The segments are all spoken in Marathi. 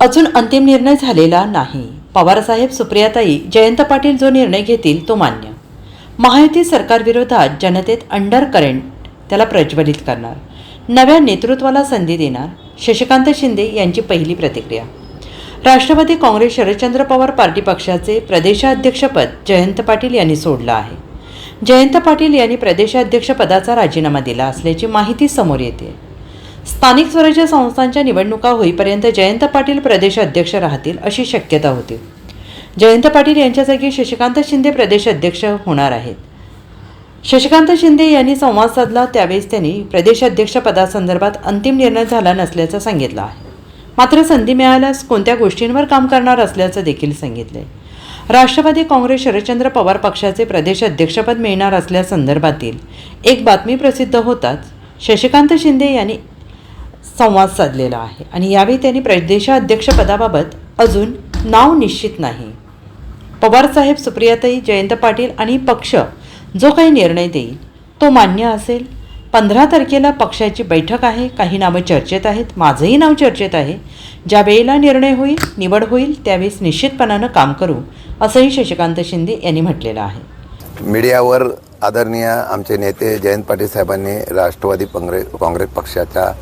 अजून अंतिम निर्णय झालेला नाही. पवारसाहेब सुप्रियाताई जयंत पाटील जो निर्णय घेतील तो मान्य. महायुती सरकारविरोधात जनतेत अंडर करंट त्याला प्रज्वलित करणार. नव्या नेतृत्वाला संधी देणार. शशिकांत शिंदे यांची पहिली प्रतिक्रिया. राष्ट्रवादी काँग्रेस शरदचंद्र पवार पार्टी पक्षाचे प्रदेशाध्यक्षपद जयंत पाटील यांनी सोडलं आहे. जयंत पाटील यांनी प्रदेशाध्यक्षपदाचा राजीनामा दिला असल्याची माहिती समोर येते. स्थानिक स्वराज्य संस्थांच्या निवडणुका होईपर्यंत जयंत पाटील प्रदेश अध्यक्ष राहतील अशी शक्यता होती. जयंत पाटील यांच्या जागी शशिकांत शिंदे प्रदेश अध्यक्ष होणार आहेत. शशिकांत शिंदे यांनी संवाद साधला त्यावेळेस त्यांनी प्रदेशाध्यक्षपदासंदर्भात अंतिम निर्णय झाला नसल्याचं सांगितलं आहे. मात्र संधी मिळाल्यास कोणत्या गोष्टींवर काम करणार असल्याचं देखील सांगितलंय. राष्ट्रवादी काँग्रेस शरदचंद्र पवार पक्षाचे प्रदेश अध्यक्षपद मिळणार असल्यासंदर्भातील एक बातमी प्रसिद्ध होताच शशिकांत शिंदे यांनी संवाद साधलेला आहे. आणि यावेळी त्यांनी प्रदेशाध्यक्षपदाबाबत अजून नाव निश्चित नाही. पवारसाहेब सुप्रियाताई जयंत पाटील आणि पक्ष जो काही निर्णय देईल तो मान्य असेल. पंधरा तारखेला पक्षाची बैठक आहे. काही नावं चर्चेत आहेत. माझंही नाव चर्चेत आहे. ज्या वेळेला निर्णय होईल निवड होईल त्यावेळेस निश्चितपणानं काम करू असंही शशिकांत शिंदे यांनी म्हटलेलं आहे. मीडियावर आदरणीय आमचे नेते जयंत पाटील साहेबांनी राष्ट्रवादी काँग्रेस काँग्रेस पक्षाच्या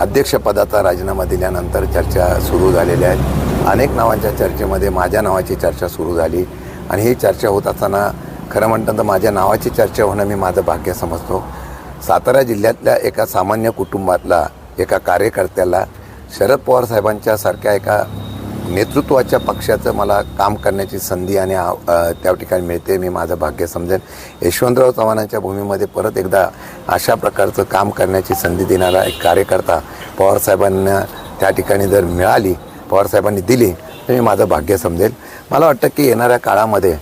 अध्यक्षपदाचा राजीनामा दिल्यानंतर चर्चा सुरू झालेल्या आहेत. अनेक नावांच्या चर्चेमध्ये माझ्या नावाची चर्चा सुरू झाली आणि ही चर्चा होत असताना खरं म्हणतं तर माझ्या नावाची चर्चा होणं मी माझं भाग्य समजतो. सातारा जिल्ह्यातल्या एका सामान्य कुटुंबातला एका कार्यकर्त्याला शरद पवार साहेबांच्या सारख्या एका नेतृत्वाच्या पक्षाचं मला काम करण्याची संधी आणि त्या ठिकाणी मिळते मी माझं भाग्य समजेन. यशवंतराव चव्हाणांच्या भूमीमध्ये परत एकदा अशा प्रकारचं काम करण्याची संधी देणारा एक कार्यकर्ता पवारसाहेबांना त्या ठिकाणी जर मिळाली पवारसाहेबांनी दिली तर मी माझं भाग्य समजेल. मला वाटतं की येणाऱ्या काळामध्ये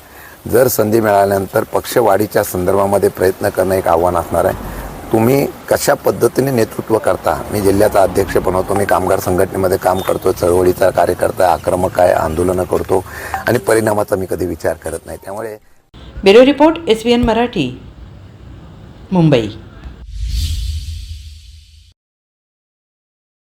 जर संधी मिळाल्यानंतर पक्षवाढीच्या संदर्भामध्ये प्रयत्न करणं एक आव्हान असणार आहे. तुम्ही कशा पद्धतीने नेतृत्व करता? मी जिल्ह्याचा अध्यक्ष पण होतो मी कामगार संघटनेमध्ये काम करतो चळवळीचा कार्यकर्ता आक्रमक आहे आंदोलनं करतो आणि परिणामाचा मी कधी विचार करत नाही. त्यामुळे bureau report S N Marathi Mumbai.